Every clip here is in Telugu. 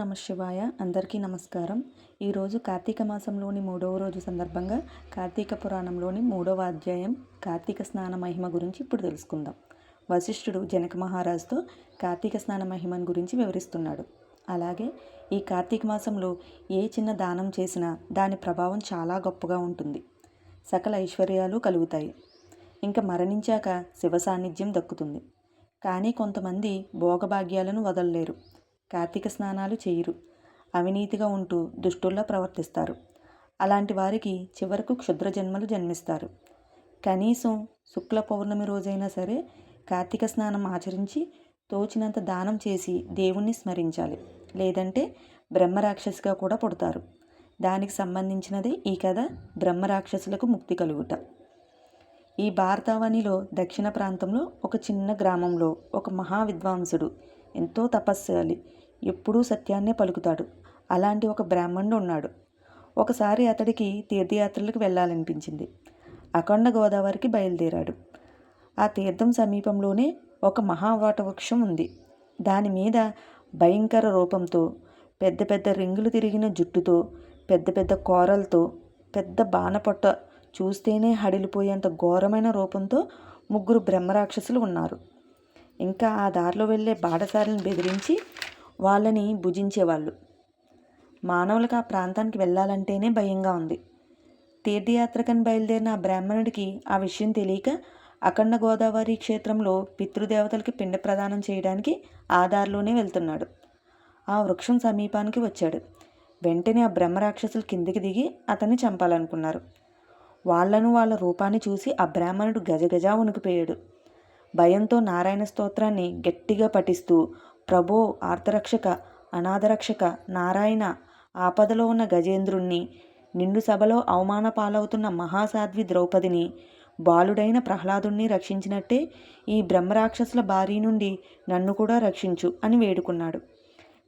నమ శివాయ. అందరికీ నమస్కారం. ఈరోజు కార్తీక మాసంలోని మూడవ రోజు సందర్భంగా కార్తీక పురాణంలోని మూడవ అధ్యాయం కార్తీక స్నాన మహిమ గురించి ఇప్పుడు తెలుసుకుందాం. వశిష్ఠుడు జనక మహారాజుతో కార్తీక స్నాన మహిమను గురించి వివరిస్తున్నాడు. అలాగే ఈ కార్తీక మాసంలో ఏ చిన్న దానం చేసినా దాని ప్రభావం చాలా గొప్పగా ఉంటుంది. సకల ఐశ్వర్యాలు కలుగుతాయి. ఇంకా మరణించాక శివ సాన్నిధ్యం దక్కుతుంది. కానీ కొంతమంది భోగభాగ్యాలను వదలలేరు. కార్తీక స్నానాలు చేయరు. అవినీతిగా ఉంటూ దుష్టుల్లా ప్రవర్తిస్తారు. అలాంటి వారికి చివరకు క్షుద్ర జన్మలు జన్మిస్తారు. కనీసం శుక్ల పౌర్ణమి రోజైనా సరే కార్తీక స్నానం ఆచరించి తోచినంత దానం చేసి దేవుణ్ణి స్మరించాలి. లేదంటే బ్రహ్మరాక్షసిగా కూడా పుడతారు. దానికి సంబంధించినదే ఈ కథ బ్రహ్మరాక్షసులకు ముక్తి కలుగుట. ఈ భారతావనిలో దక్షిణ ప్రాంతంలో ఒక చిన్న గ్రామంలో ఒక మహా విద్వాంసుడు ఎంతో తపస్సు ఎప్పుడూ సత్యాన్నే పలుకుతాడు. అలాంటి ఒక బ్రాహ్మణుడు ఉన్నాడు. ఒకసారి అతడికి తీర్థయాత్రలకు వెళ్ళాలనిపించింది. అఖండ గోదావరికి బయలుదేరాడు. ఆ తీర్థం సమీపంలోనే ఒక మహావాట వృక్షం ఉంది. దాని మీద భయంకర రూపంతో పెద్ద పెద్ద రింగులు తిరిగిన జుట్టుతో పెద్ద పెద్ద కోరలతో పెద్ద బాణపొట్ట చూస్తేనే హడిలిపోయేంత ఘోరమైన రూపంతో ముగ్గురు బ్రహ్మరాక్షసులు ఉన్నారు. ఇంకా ఆ దారిలో వెళ్ళే బాటసారిని బెదిరించి వాళ్ళని భుజించేవాళ్ళు. మానవులకు ఆ ప్రాంతానికి వెళ్ళాలంటేనే భయంగా ఉంది. తీర్థయాత్రకని బయలుదేరిన ఆ బ్రాహ్మణుడికి ఆ విషయం తెలియక అఖండ గోదావరి క్షేత్రంలో పితృదేవతలకి పిండ ప్రదానం చేయడానికి ఆధార్లోనే వెళ్తున్నాడు. ఆ వృక్షం సమీపానికి వచ్చాడు. వెంటనే ఆ బ్రహ్మరాక్షసులు కిందికి దిగి అతన్ని చంపాలనుకున్నారు. వాళ్ళను వాళ్ళ రూపాన్ని చూసి ఆ బ్రాహ్మణుడు గజగజ వణికిపోయాడు. భయంతో నారాయణ స్తోత్రాన్ని గట్టిగా పఠిస్తూ ప్రభో ఆర్తరక్షక అనాథరక్షక నారాయణ ఆపదలో ఉన్న గజేంద్రుణ్ణి నిండు సభలో అవమాన పాలవుతున్న మహాసాధ్వి ద్రౌపదిని బాలుడైన ప్రహ్లాదుణ్ణి రక్షించినట్టే ఈ బ్రహ్మరాక్షసుల బారి నుండి నన్ను కూడా రక్షించు అని వేడుకున్నాడు.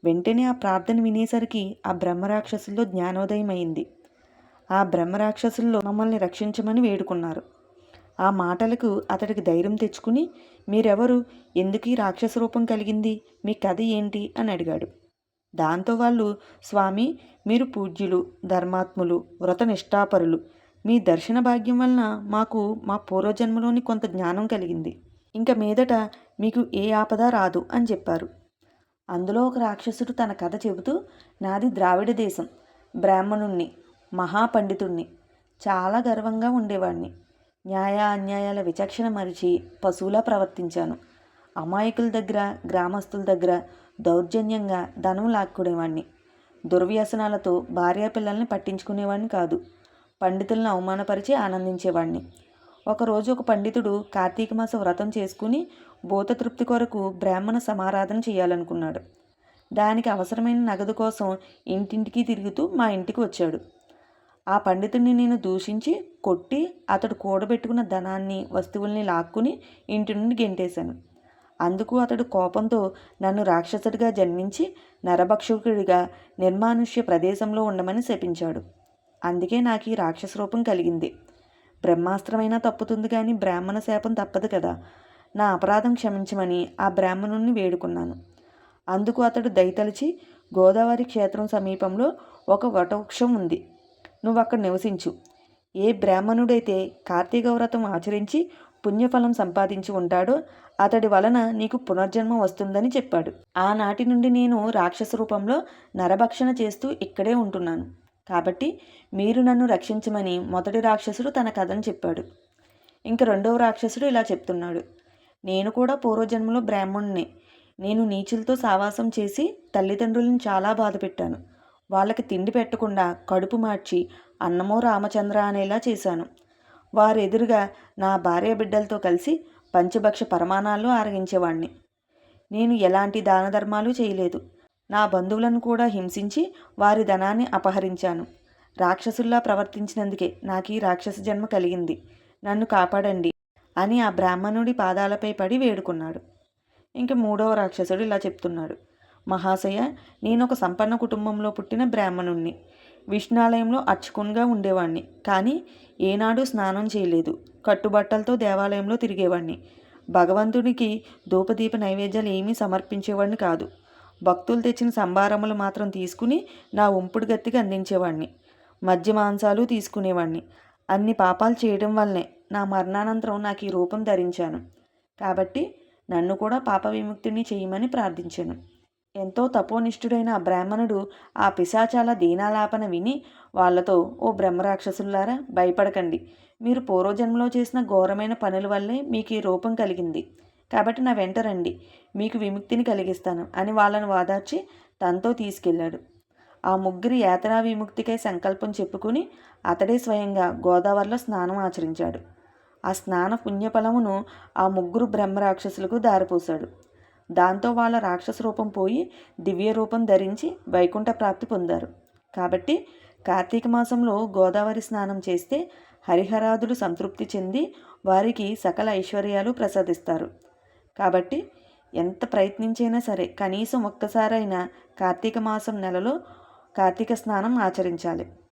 వెంటనే ఆ ప్రార్థన వినేసరికి ఆ బ్రహ్మరాక్షసుల్లో జ్ఞానోదయమైంది. ఆ బ్రహ్మరాక్షసుల్లో మమ్మల్ని రక్షించమని వేడుకున్నారు. ఆ మాటలకు అతడికి ధైర్యం తెచ్చుకుని మీరెవరు? ఎందుకు ఈ రాక్షస రూపం కలిగింది? మీ కథ ఏంటి అని అడిగాడు. దాంతో వాళ్ళు స్వామి మీరు పూజ్యులు ధర్మాత్ములు వ్రత నిష్ఠాపరులు మీ దర్శన భాగ్యం వలన మాకు మా పూర్వజన్మలోని కొంత జ్ఞానం కలిగింది. ఇంకా మీదట మీకు ఏ ఆపద రాదు అని చెప్పారు. అందులో ఒక రాక్షసుడు తన కథ చెబుతూ నాది ద్రావిడ దేశం. బ్రాహ్మణుణ్ణి మహాపండితుణ్ణి. చాలా గర్వంగా ఉండేవాణ్ణి. న్యాయ అన్యాయాల విచక్షణ మరిచి పశువులా ప్రవర్తించాను. అమాయకుల దగ్గర గ్రామస్తుల దగ్గర దౌర్జన్యంగా ధనం లాక్కునేవాణ్ణి. దుర్వ్యసనాలతో భార్య పిల్లల్ని పట్టించుకునేవాడిని కాదు. పండితులను అవమానపరిచి ఆనందించేవాడిని ఒకరోజు ఒక పండితుడు కార్తీక మాస వ్రతం చేసుకుని భూతతృప్తి కొరకు బ్రాహ్మణ సమారాధన చేయాలనుకున్నాడు. దానికి అవసరమైన నగదు కోసం ఇంటింటికి తిరుగుతూ మా ఇంటికి వచ్చాడు. ఆ పండితుడిని నేను దూషించి కొట్టి అతడు కూడబెట్టుకున్న ధనాన్ని వస్తువుల్ని లాక్కుని ఇంటి నుండి గెంటేశాను. అందుకు అతడు కోపంతో నన్ను రాక్షసుడిగా జన్మించి నరభక్షకుడిగా నిర్మానుష్య ప్రదేశంలో ఉండమని శపించాడు. అందుకే నాకు ఈ రాక్షస రూపం కలిగింది. బ్రహ్మాస్త్రమైనా తప్పుతుంది కానీ బ్రాహ్మణ శాపం తప్పదు కదా. నా అపరాధం క్షమించమని ఆ బ్రాహ్మణుణ్ణి వేడుకున్నాను. అందుకు అతడు దయతలిచి గోదావరి క్షేత్రం సమీపంలో ఒక వటవృక్షం ఉంది. నువ్వు అక్కడ నివసించు. ఏ బ్రాహ్మణుడైతే కార్తీక వ్రతం ఆచరించి పుణ్యఫలం సంపాదించి ఉంటాడో అతడి వలన నీకు పునర్జన్మ వస్తుందని చెప్పాడు. ఆనాటి నుండి నేను రాక్షస రూపంలో నరభక్షణ చేస్తూ ఇక్కడే ఉంటున్నాను. కాబట్టి మీరు నన్ను రక్షించమని మొదటి రాక్షసుడు తన కథను చెప్పాడు. ఇంక రెండవ రాక్షసుడు ఇలా చెప్తున్నాడు. నేను కూడా పూర్వజన్మలో బ్రాహ్మణునే నేను నీచులతో సావాసం చేసి తల్లిదండ్రులను చాలా బాధ పెట్టాను వాళ్ళకి తిండి పెట్టకుండా కడుపు మార్చి అన్నమో రామచంద్ర అనేలా చేశాను. వారెదురుగా నా భార్య బిడ్డలతో కలిసి పంచభక్ష పరమాణాలు ఆరగించేవాణ్ణి. నేను ఎలాంటి దాన ధర్మాలు చేయలేదు. నా బంధువులను కూడా హింసించి వారి ధనాన్ని అపహరించాను. రాక్షసుల్లా ప్రవర్తించినందుకే నాకు ఈ రాక్షస జన్మ కలిగింది. నన్ను కాపాడండి అని ఆ బ్రాహ్మణుడి పాదాలపై పడి వేడుకున్నాడు. ఇంక మూడవ రాక్షసుడు ఇలా చెప్తున్నాడు. మహాశయ నేను ఒక సంపన్న కుటుంబంలో పుట్టిన బ్రాహ్మణుణ్ణి. విష్ణాలయంలో అర్చకునిగా ఉండేవాణ్ణి. కానీ ఏనాడు స్నానం చేయలేదు. కట్టుబట్టలతో దేవాలయంలో తిరిగేవాణ్ణి. భగవంతునికి ధూపదీప నైవేద్యాలు ఏమీ సమర్పించేవాడిని కాదు. భక్తులు తెచ్చిన సంభారములు మాత్రం తీసుకుని నా ఉంపుడు గత్తికి అందించేవాడిని మధ్య మాంసాలు తీసుకునేవాడిని అన్ని పాపాలు చేయడం వల్లనే నా మరణానంతరం నాకు ఈ రూపం ధరించాను. కాబట్టి నన్ను కూడా పాప విముక్తిని చేయమని ప్రార్థించాను. ఎంతో తపోనిష్ఠుడైన బ్రాహ్మణుడు ఆ పిశాచాల దీనాలాపన విని వాళ్ళతో ఓ బ్రహ్మరాక్షసులారా భయపడకండి. మీరు పూర్వజన్మలో చేసిన ఘోరమైన పనుల వల్లే మీకు ఈ రూపం కలిగింది. కాబట్టి నా వెంట రండి. మీకు విముక్తిని కలిగిస్తాను అని వాళ్ళను వాదార్చి తనతో తీసుకెళ్ళాడు. ఆ ముగ్గురి యాతనా విముక్తికై సంకల్పం చెప్పుకుని అతడే స్వయంగా గోదావరిలో స్నానం ఆచరించాడు. ఆ స్నాన పుణ్యఫలమును ఆ ముగ్గురు బ్రహ్మరాక్షసులకు దారిపోశాడు. దాంతో వాళ్ళ రాక్షస రూపం పోయి దివ్య రూపం ధరించి వైకుంఠ ప్రాప్తి పొందారు. కాబట్టి కార్తీక మాసంలో గోదావరి స్నానం చేస్తే హరిహరాదులు సంతృప్తి చెంది వారికి సకల ఐశ్వర్యాలు ప్రసాదిస్తారు. కాబట్టి ఎంత ప్రయత్నించైనా సరే కనీసం ఒక్కసారైనా కార్తీక మాసం నెలలో కార్తీక స్నానం ఆచరించాలి.